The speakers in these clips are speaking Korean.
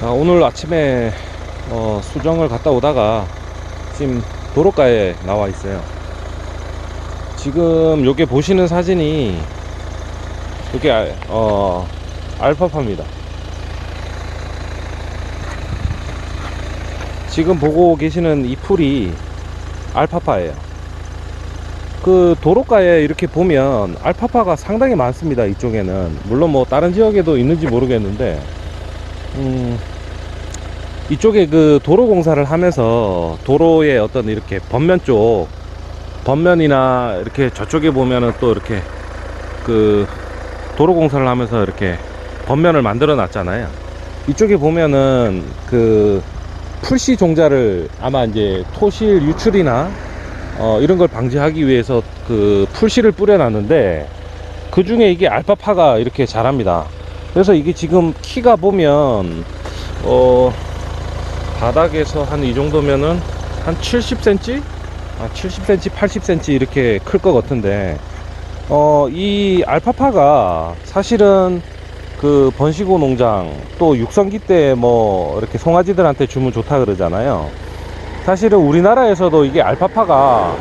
자, 오늘 아침에 어, 수정을 갔다 오다가 지금 도로가에 나와 있어요. 지금 요게 보시는 사진이 요게 알- 어, 알파파입니다. 지금 보고 계시는 이 풀이 알파파예요. 그 도로가에 이렇게 보면 알파파가 상당히 많습니다. 이쪽에는 물론 뭐 다른 지역에도 있는지 모르겠는데 음, 이쪽에 그 도로 공사를 하면서 도로의 어떤 이렇게 번면 쪽 번면이나 이렇게 저쪽에 보면은 또 이렇게 그 도로 공사를 하면서 이렇게 번면을 만들어 놨잖아요. 이쪽에 보면은 그 풀씨 종자를 아마 이제 토실 유출이나 어 이런 걸 방지하기 위해서 그 풀씨를 뿌려 놨는데 그 중에 이게 알파파가 이렇게 자랍니다. 그래서 이게 지금 키가 보면 어 바닥에서 한 이 정도면은 한 70cm? 아 70cm, 80cm 이렇게 클 것 같은데 어 이 알파파가 사실은 그 번시고 농장 또 육성기 때 뭐 이렇게 송아지들한테 주면 좋다 그러잖아요. 사실은 우리나라에서도 이게 알파파가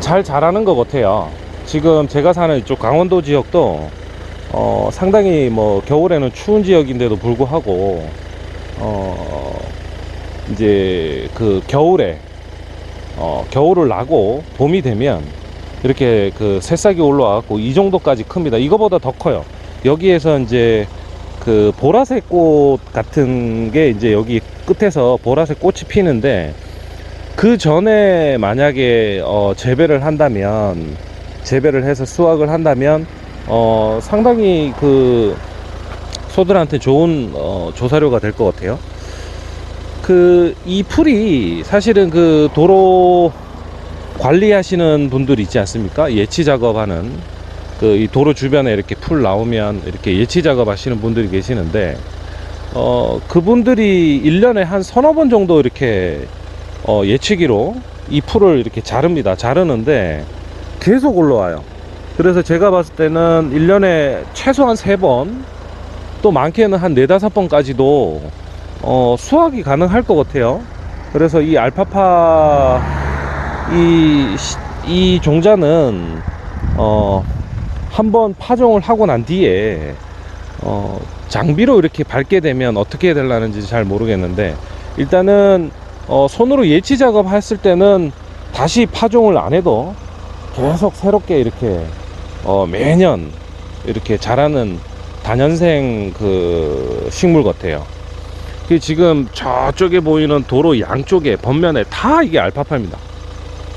잘 자라는 것 같아요. 지금 제가 사는 이쪽 강원도 지역도 어, 상당히 뭐 겨울에는 추운 지역인데도 불구하고 어, 이제 그 겨울에 어, 겨울을 나고 봄이 되면 이렇게 그 새싹이 올라와갖고 이 정도까지 큽니다. 이거보다 더 커요. 여기에서 이제 그 보라색 꽃 같은 게 이제 여기 끝에서 보라색 꽃이 피는데 그 전에 만약에 어, 재배를 한다면 재배를 해서 수확을 한다면 어, 상당히 그 소들한테 좋은 어, 조사료가 될 것 같아요. 그 이 풀이 사실은 그 도로 관리하시는 분들 있지 않습니까? 예치 작업하는 그 이 도로 주변에 이렇게 풀 나오면 이렇게 예치 작업하시는 분들이 계시는데 어 그분들이 1년에 한 서너 번 정도 이렇게 어 예치기로 이 풀을 이렇게 자릅니다. 자르는데 계속 올라와요. 그래서 제가 봤을 때는 1년에 최소한 3번 또 많게는 한 4, 5번까지도 어 수확이 가능할 것 같아요. 그래서 이 알파파 이, 시- 이 종자는 어 한번 파종을 하고 난 뒤에 어, 장비로 이렇게 밟게 되면 어떻게 되려는지 잘 모르겠는데 일단은 어, 손으로 예치 작업 했을 때는 다시 파종을 안 해도 계속 새롭게 이렇게 어, 매년 이렇게 자라는 단연생 그 식물 같아요. 그 지금 저쪽에 보이는 도로 양쪽에 번면에 다 이게 알파파입니다.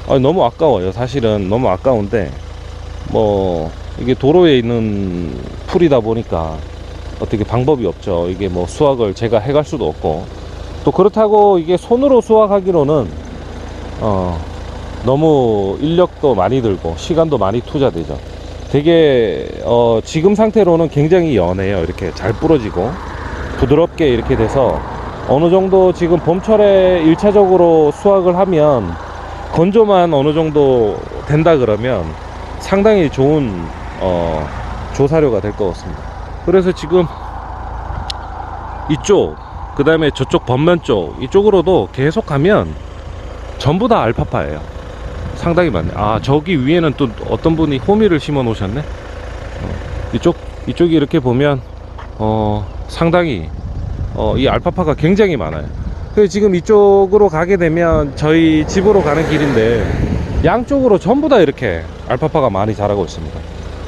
아, 너무 아까워요. 사실은 너무 아까운데 뭐 이게 도로에 있는 풀이다 보니까 어떻게 방법이 없죠. 이게 뭐 수확을 제가 해갈 수도 없고 또 그렇다고 이게 손으로 수확하기로는 어 너무 인력도 많이 들고 시간도 많이 투자되죠. 되게 어 지금 상태로는 굉장히 연해요. 이렇게 잘 부러지고 부드럽게 이렇게 돼서 어느 정도 지금 봄철에 일차적으로 수확을 하면 건조만 어느 정도 된다 그러면 상당히 좋은 어, 조사료가 될 것 같습니다. 그래서 지금 이쪽, 그 다음에 저쪽 번면 쪽, 이쪽으로도 계속 가면 전부 다 알파파예요. 상당히 많네. 아, 저기 위에는 또 어떤 분이 호미를 심어 놓으셨네. 어, 이쪽, 이쪽이 이렇게 보면, 어, 상당히, 어, 이 알파파가 굉장히 많아요. 그래서 지금 이쪽으로 가게 되면 저희 집으로 가는 길인데, 양쪽으로 전부 다 이렇게 알파파가 많이 자라고 있습니다.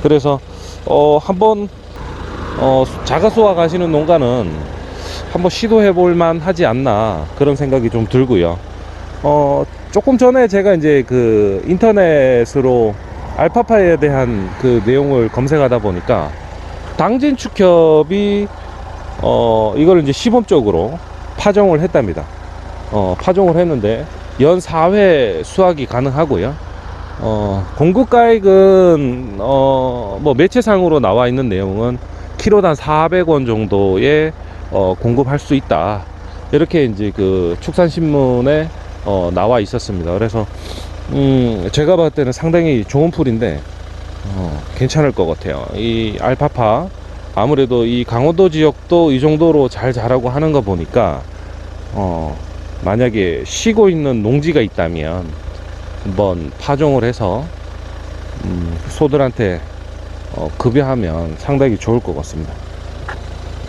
그래서 어 한번 어 자가 수확하시는 농가는 한번 시도해 볼 만 하지 않나 그런 생각이 좀 들고요. 어 조금 전에 제가 이제 그 인터넷으로 알파파에 대한 그 내용을 검색하다 보니까 당진 축협이 어 이걸 이제 시범적으로 파종을 했답니다. 어 파종을 했는데 연 4회 수확이 가능하고요. 어, 공급가액은 어, 뭐 매체상으로 나와 있는 내용은 키로당 400원 정도에 어, 공급할 수 있다. 이렇게 이제 그 축산신문에 어, 나와 있었습니다. 그래서 음, 제가 봤을 때는 상당히 좋은 풀인데 어, 괜찮을 것 같아요. 이 알파파 아무래도 이 강원도 지역도 이 정도로 잘 자라고 하는 거 보니까 어 만약에 쉬고 있는 농지가 있다면 한번 파종을 해서 음, 소들한테 어, 급여하면 상당히 좋을 것 같습니다.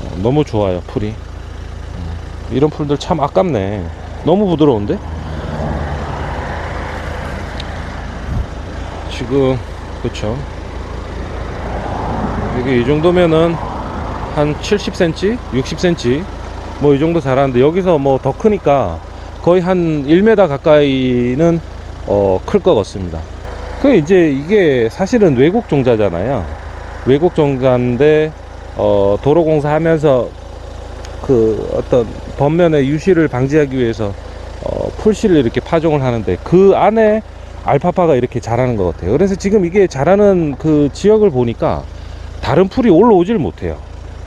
어, 너무 좋아요 풀이. 음, 이런 풀들 참 아깝네. 너무 부드러운데? 지금 그쵸 이게 이 정도면은 한 70cm, 60cm 뭐 이 정도 자라는데 여기서 뭐 더 크니까 거의 한 1m 가까이는 어, 클 것 같습니다. 그 이제 이게 사실은 외국 종자잖아요. 외국 종자인데 어, 도로공사 하면서 그 어떤 번면의 유실을 방지하기 위해서 어, 풀씨를 이렇게 파종을 하는데 그 안에 알파파가 이렇게 자라는 것 같아요. 그래서 지금 이게 자라는 그 지역을 보니까 다른 풀이 올라오질 못해요.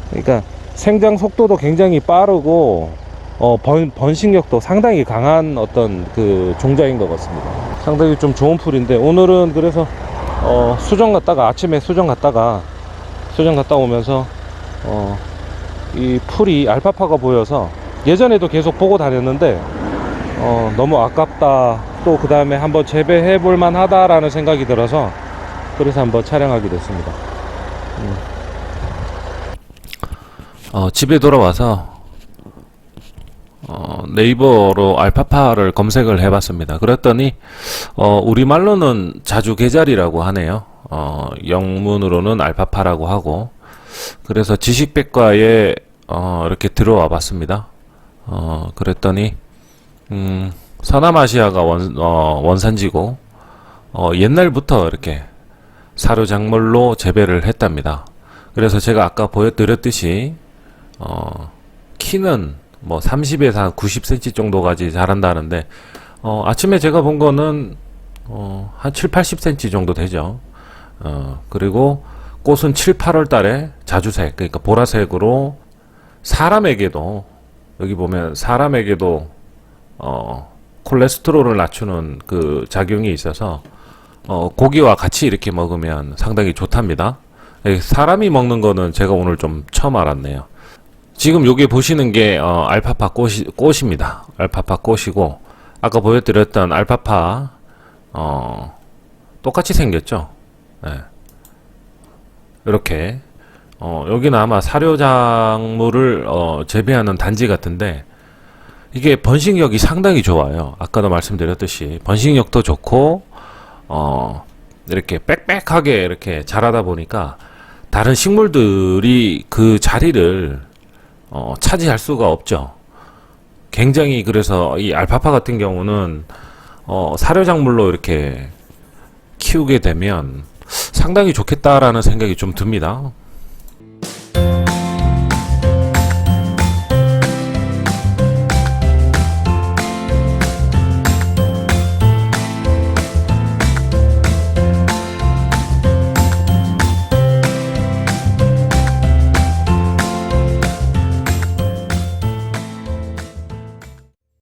그러니까 생장 속도도 굉장히 빠르고 어, 번, 번식력도 상당히 강한 어떤 그 종자인 것 같습니다. 상당히 좀 좋은 풀인데 오늘은 그래서 어, 수정 갔다가 아침에 수정 갔다가 수정 갔다 오면서 어, 이 풀이 알파파가 보여서 예전에도 계속 보고 다녔는데 어, 너무 아깝다. 또 그 다음에 한번 재배해 볼 만하다라는 생각이 들어서 그래서 한번 촬영하게 됐습니다. 어, 집에 돌아와서 어, 네이버로 알파파를 검색을 해봤습니다. 그랬더니 어, 우리 말로는 자주 개자리라고 하네요. 어, 영문으로는 알파파라고 하고 그래서 지식백과에 어, 이렇게 들어와 봤습니다. 어, 그랬더니 음, 서남아시아가 원, 어, 원산지고 어, 옛날부터 이렇게 사료작물로 재배를 했답니다. 그래서 제가 아까 보여드렸듯이 어, 키는 뭐 30에서 한 90cm 정도까지 자란다는데 어, 아침에 제가 본 거는 어, 한 7, 80cm 정도 되죠. 어, 그리고 꽃은 7, 8월 달에 자주색, 그러니까 보라색으로 사람에게도 여기 보면 사람에게도 어, 콜레스테롤을 낮추는 그 작용이 있어서 어, 고기와 같이 이렇게 먹으면 상당히 좋답니다. 예, 사람이 먹는 거는 제가 오늘 좀 처음 알았네요. 지금 여기 보시는 게 어, 알파파 꽃이, 꽃입니다. 알파파 꽃이고 아까 보여드렸던 알파파 어, 똑같이 생겼죠. 네. 이렇게 어, 여기는 아마 사료작물을 어, 재배하는 단지 같은데 이게 번식력이 상당히 좋아요. 아까도 말씀드렸듯이 번식력도 좋고 어, 이렇게 빽빽하게 이렇게 자라다 보니까 다른 식물들이 그 자리를 어, 차지할 수가 없죠. 굉장히 그래서 이 알파파 같은 경우는 어, 사료작물로 이렇게 키우게 되면 상당히 좋겠다라는 생각이 좀 듭니다.